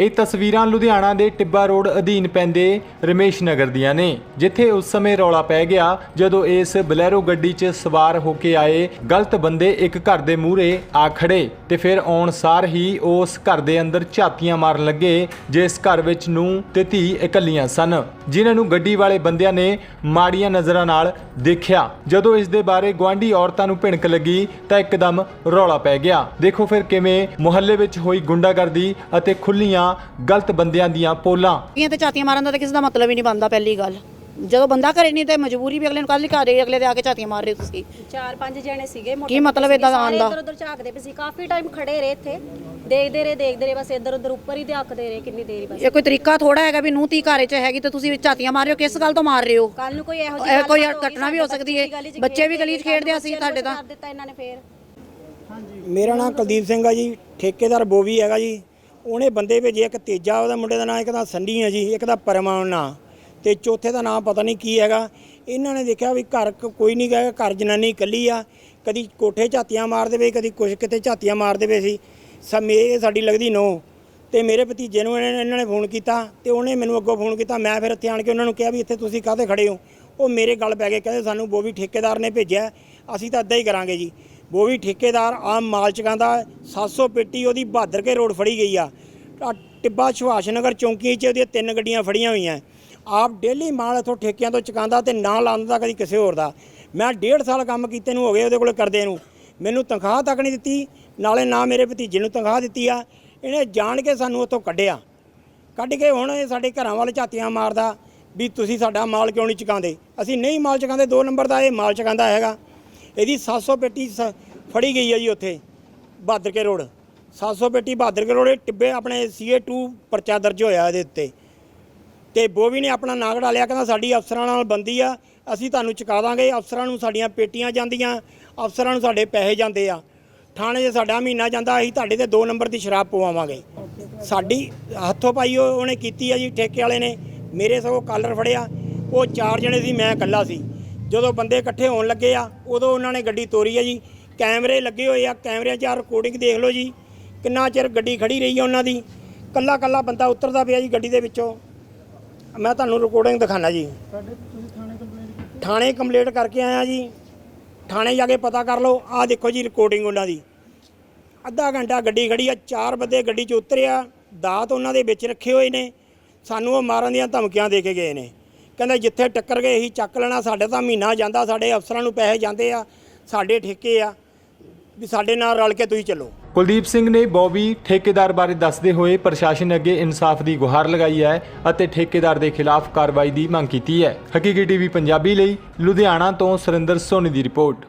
ਇਹ ਤਸਵੀਰਾਂ ਲੁਧਿਆਣਾ ਦੇ ਟਿੱਬਾ ਰੋਡ ਅਧੀਨ ਪੈਂਦੇ ਰਮੇਸ਼ ਨਗਰ ਦੀਆਂ ਨੇ, ਜਿੱਥੇ ਉਸ ਸਮੇਂ ਰੌਲਾ ਪੈ ਗਿਆ ਜਦੋਂ ਇਸ ਬਲੈਰੋ ਗੱਡੀ 'ਚ ਸਵਾਰ ਹੋ ਕੇ ਆਏ ਗਲਤ ਬੰਦੇ ਇੱਕ ਘਰ ਦੇ ਮੂਹਰੇ ਆ ਖੜੇ ਤੇ ਫਿਰ ਆਉਣ ਸਾਰ ਹੀ ਉਸ ਘਰ ਦੇ ਅੰਦਰ ਝਾਤੀਆਂ ਮਾਰਨ ਲੱਗੇ, ਜਿਸ ਘਰ ਵਿੱਚ ਨੂੰ ਤੇ ਧੀ ਇਕੱਲੀਆਂ ਸਨ, ਜਿਨ੍ਹਾਂ ਨੂੰ ਗੱਡੀ ਵਾਲੇ ਬੰਦਿਆਂ ਨੇ ਮਾੜੀਆਂ ਨਜ਼ਰਾਂ ਨਾਲ ਦੇਖਿਆ। ਜਦੋਂ ਇਸ ਦੇ ਬਾਰੇ ਗਵਾਂਢੀ ਔਰਤਾਂ ਨੂੰ ਭਿਣਕ ਲੱਗੀ ਤਾਂ ਇੱਕਦਮ ਰੌਲਾ ਪੈ ਗਿਆ। ਦੇਖੋ ਫਿਰ ਕਿਵੇਂ ਮੁਹੱਲੇ ਵਿੱਚ ਹੋਈ ਗੁੰਡਾਗਰਦੀ ਅਤੇ ਖੁੱਲੀਆਂ ਗਲਤ ਬੰਦਿਆਂ ਦੀਆਂ ਪੋਲਾਂ। ਇਹ ਤੇ ਝਾਤੀਆਂ ਮਾਰਨ ਦਾ ਤਾਂ ਕਿਸੇ ਦਾ ਮਤਲਬ ਹੀ ਨਹੀਂ ਬਣਦਾ ਪਹਿਲੀ ਗੱਲ। ਜਦੋਂ ਬੰਦਾ ਘਰੇ ਨਹੀਂ ਤੇ ਮਜਬੂਰੀ ਵੀ ਅਗਲੇ ਨੂੰ ਕੱਲ ਘਰੇ ਅਗਲੇ ਦੇ ਆ ਕੇ ਝਾਤੀਆਂ ਮਾਰ ਰਹੇ ਤੁਸੀਂ। ਚਾਰ ਪੰਜ ਜਣੇ ਸੀਗੇ ਮੋਟੇ ਕੀ ਮਤਲਬ ਏਦਾਂ ਦਾ ਆਉਣ ਦਾ? ਇਧਰ ਉਧਰ ਝਾਕਦੇ ਪਏ ਸੀ ਕਾਫੀ ਟਾਈਮ ਖੜੇ ਰਹੇ ਇੱਥੇ। ਦੇਖਦੇ ਰਹੇ ਦੇਖਦੇ ਰਹੇ ਬਸ ਇੱਧਰ ਉਧਰ ਉੱਪਰ ਹੀ ਧੱਕਦੇ ਰਹੇ ਕਿੰਨੀ ਦੇਰ ਬਸ। ਇਹ ਕੋਈ ਤਰੀਕਾ ਥੋੜਾ ਹੈਗਾ ਵੀ ਨੂੰ ਤੀ ਘਰੇ ਚ ਹੈਗੀ ਤੇ ਤੁਸੀਂ ਝਾਤੀਆਂ ਮਾਰ ਰਹੇ ਹੋ ਕਿਸ ਗੱਲ ਤੋਂ ਮਾਰ ਰਹੇ ਹੋ? ਕੱਲ ਨੂੰ ਕੋਈ ਇਹੋ ਇਹ ਜਿਹੀ ਕੋਈ ਘਟਨਾ ਵੀ ਹੋ ਸਕਦੀ ਹੈ ਬੱਚੇ ਵੀ ਗਲੀ 'ਚ ਖੇਡਦੇ ਆ ਸੀ ਤੁਹਾਡੇ ਤਾਂ। ਕਰ ਦਿੱਤਾ ਇਹਨਾਂ ਨੇ ਫੇਰ। ਮੇਰਾ ਨਾਮ ਕੁਲਦੀਪ ਸਿੰਘ ਆ ਜੀ ਠੇਕੇਦਾਰ ਬੋਵੀ ਹੈਗਾ ਜੀ। ਉਹਨੇ ਬੰਦੇ ਭੇਜੇ, ਇੱਕ ਤੇਜਾ ਉਹਦਾ ਮੁੰਡੇ ਦਾ ਨਾਮ ਇੱਕ ਦਾ ਸੰਨੀ ਹੈ ਜੀ, ਇੱਕ ਦਾ ਪਰਮਾਨ ਨਾਂ। ਤੇ ਚੌਥੇ ਦਾ ਨਾਮ ਪਤਾ ਨਹੀਂ ਕੀ ਹੈਗਾ। ਇਹਨਾਂ ਨੇ ਦੇਖਿਆ ਵੀ ਘਰ ਕੋਈ ਨਹੀਂ ਗਾ ਘਰ ਜਨਾਨੀ ਇਕੱਲੀ ਆ। ਕਦੀ ਕੋਠੇ ਝਾਤੀਆਂ ਮਾਰ ਦੇਵੇ, ਕਦੀ ਕੁਛ ਕਿਤੇ ਝਾਤੀਆਂ ਮਾਰ ਦੇਵੇ ਸੀ। ਸਮੇ, ਇਹ ਸਾਡੀ ਲੱਗਦੀ ਨੋ। ਤੇ ਮੇਰੇ ਭਤੀਜੇ ਨੂੰ ਇਹਨਾਂ ਨੇ ਫੋਨ ਕੀਤਾ ਤੇ ਉਹਨੇ ਮੈਨੂੰ ਅੱਗੋਂ ਫੋਨ ਕੀਤਾ। ਮੈਂ ਫਿਰ ਇੱਥੇ ਆਣ ਕੇ ਉਹਨਾਂ ਨੂੰ ਕਿਹਾ ਵੀ ਇੱਥੇ ਤੁਸੀਂ ਕਾਹਦੇ ਖੜੇ ਹੋ? ਉਹ ਮੇਰੇ ਗੱਲ ਪੈ ਗਏ, ਕਹਿੰਦੇ ਸਾਨੂੰ ਬੋਬੀ ਠੇਕੇਦਾਰ ਨੇ ਭੇਜਿਆ। ਅਸੀਂ ਤਾਂ ਅੱਧਾ ਹੀ ਕਰਾਂਗੇ ਜੀ। ਬੋਵੀ ਠੇਕੇਦਾਰ ਆਮ ਮਾਲ ਚਕਾਂਦਾ 700 ਪੇਟੀ ਉਹਦੀ ਬਹਾਦਰ ਕੇ ਰੋਡ ਫੜੀ ਗਈ ਆ ਟਿੱਬਾ ਸੁਭਾਸ਼ ਨਗਰ ਚੌਂਕੀ 'ਚ ਉਹਦੀਆਂ ਤਿੰਨ ਗੱਡੀਆਂ ਫੜੀਆਂ ਹੋਈਆਂ ਆਪ ਡੇਲੀ ਮਾਲ ਇਥੋਂ ਠੇਕਿਆਂ ਤੋਂ ਚਕਾਂਦਾ ਤੇ ਨਾ ਲਾਉਂਦਾ ਕਦੀ ਕਿਸੇ ਹੋਰ ਦਾ ਮੈਂ ਡੇਢ ਸਾਲ ਕੰਮ ਕੀਤੇ ਨੂੰ ਹੋ ਗਏ ਉਹਦੇ ਕੋਲ ਕਰਦੇ ਨੂੰ ਮੈਨੂੰ ਤਨਖਾਹ ਤੱਕ ਨਹੀਂ ਦਿੱਤੀ ਨਾਲੇ ਨਾ ਮੇਰੇ ਭਤੀਜੇ ਨੂੰ ਤਨਖਾਹ ਦਿੱਤੀ ਆ ਇਹਨੇ ਜਾਣ ਕੇ ਸਾਨੂੰ ਉੱਥੋਂ ਕੱਢਿਆ ਕੱਢ ਕੇ ਹੁਣ ਇਹ ਸਾਡੇ ਘਰਾਂ ਵੱਲ ਝਾਤੀਆਂ ਮਾਰਦਾ ਵੀ ਤੁਸੀਂ ਸਾਡਾ ਮਾਲ ਕਿਉਂ ਨਹੀਂ ਚਕਾਉਂਦੇ ਅਸੀਂ ਨਹੀਂ ਮਾਲ ਚਕਾਉਂਦੇ ਦੋ ਨੰਬਰ ਦਾ ਇਹ ਮਾਲ ਚਕਾਉਂਦਾ ਹੈਗਾ ਇਹਦੀ 700 ਪੇਟੀ ਸ- ਫੜੀ ਗਈ ਹੈ ਜੀ ਉੱਥੇ ਬਹਾਦਰ ਕੇ ਰੋਡ 700 ਪੇਟੀ ਬਹਾਦਰ ਕੇ ਰੋਡ ਇਹ ਟਿੱਬੇ ਆਪਣੇ CA2 ਪਰਚਾ ਦਰਜ ਹੋਇਆ ਇਹਦੇ ਉੱਤੇ। ਤੇ ਬੋਵੀ ਨੇ ਆਪਣਾ ਨਾਂ ਕਢਾ ਲਿਆ, ਕਹਿੰਦਾ ਸਾਡੀ ਅਫਸਰਾਂ ਨਾਲ ਬੰਦੀ ਆ, ਅਸੀਂ ਤੁਹਾਨੂੰ ਚੁਕਾ ਦਾਂਗੇ, ਅਫਸਰਾਂ ਨੂੰ ਸਾਡੀਆਂ ਪੇਟੀਆਂ ਜਾਂਦੀਆਂ, ਅਫਸਰਾਂ ਨੂੰ ਸਾਡੇ ਪੈਸੇ ਜਾਂਦੇ ਆ। ਥਾਣੇ 'ਚ ਸਾਡਾ ਮਹੀਨਾ ਜਾਂਦਾ, ਅਸੀਂ ਤੁਹਾਡੇ ਤੇ 2 ਨੰਬਰ ਦੀ ਸ਼ਰਾਬ ਪਵਾਵਾਂਗੇ। ਸਾਡੀ ਹੱਥੋਂ ਪਾਈ ਉਹ- ਉਹਨੇ ਕੀਤੀ ਆ ਜੀ, ਠੇਕੇ ਵਾਲੇ ਨੇ, ਮੇਰੇ ਸਗੋਂ ਕਾਲਰ ਫੜਿਆ, ਉਹ ਚਾਰ ਜਣੇ ਸੀ, ਮੈਂ ਇਕੱਲਾ ਸੀ। ਜਦੋਂ ਬੰਦੇ ਇਕੱਠੇ ਹੋਣ ਲੱਗੇ ਆ, ਉਦੋਂ ਉਹਨਾਂ ਨੇ ਗੱਡੀ ਤੋਰੀ ਆ ਜੀ। ਕੈਮਰੇ ਲੱਗੇ ਹੋਏ ਆ, ਕੈਮਰਿਆਂ 'ਚ ਰਿਕਾਰਡਿੰਗ ਦੇਖ ਲਓ ਜੀ। ਕਿੰਨਾ ਚਿਰ ਗੱਡੀ ਖੜੀ ਰਹੀ ਆ ਉਹਨਾਂ ਦੀ। ਕੱਲਾ ਕੱਲਾ ਬੰਦਾ ਉਤਰਦਾ ਪਿਆ ਜੀ ਗੱਡੀ ਦੇ ਵਿੱਚੋਂ। ਮੈਂ ਤੁਹਾਨੂੰ ਰਿਕਾਰਡਿੰਗ ਦਿਖਾਣਾ ਜੀ। ਥਾਣੇ ਕੰਪਲੀਟ ਕਰਕੇ ਆਇਆ ਜੀ। ਥਾਣੇ ਜਾ ਕੇ ਪਤਾ ਕਰ ਲਓ। ਆਹ ਦੇਖੋ ਜੀ ਰਿਕਾਰਡਿੰਗ ਉਹਨਾਂ ਦੀ। ਅੱਧਾ ਘੰਟਾ ਗੱਡੀ ਖੜੀ ਆ, ਚਾਰ ਬੰਦੇ ਗੱਡੀ 'ਚ ਉਤਰਿਆ। ਦਾਤ ਉਹਨਾਂ ਦੇ ਵਿੱਚ ਰੱਖੇ ਹੋਏ ਨੇ। ਸਾਨੂੰ ਉਹ ਮਾਰਨ ਦੀਆਂ ਧਮਕੀਆਂ ਦੇ ਕੇ ਗਏ ਨੇ। ਕਹਿੰਦੇ ਜਿੱਥੇ ਟੱਕਰ ਗਏ ਅਸੀਂ ਚੱਕ ਲੈਣਾ, ਸਾਡੇ ਤਾਂ ਮਹੀਨਾ ਜਾਂਦਾ, ਸਾਡੇ ਅਫਸਰਾਂ ਨੂੰ ਪੈਸੇ ਜਾਂਦੇ ਆ, ਸਾਡੇ ਠੇਕੇ ਆ, ਵੀ ਸਾਡੇ ਨਾਲ ਰਲ ਕੇ ਤੁਸੀਂ ਚੱਲੋ। ਕੁਲਦੀਪ ਸਿੰਘ ਨੇ ਬੌਬੀ ਠੇਕੇਦਾਰ ਬਾਰੇ ਦੱਸਦੇ ਹੋਏ ਪ੍ਰਸ਼ਾਸਨ ਅੱਗੇ ਇਨਸਾਫ ਦੀ ਗੁਹਾਰ ਲਗਾਈ ਹੈ ਅਤੇ ਠੇਕੇਦਾਰ ਦੇ ਖਿਲਾਫ ਕਾਰਵਾਈ ਦੀ ਮੰਗ ਕੀਤੀ ਹੈ। ਹਕੀਕੀ ਟੀਵੀ ਪੰਜਾਬੀ ਲਈ ਲੁਧਿਆਣਾ ਤੋਂ ਸੁਰਿੰਦਰ ਸੋਨੀ ਦੀ ਰਿਪੋਰਟ।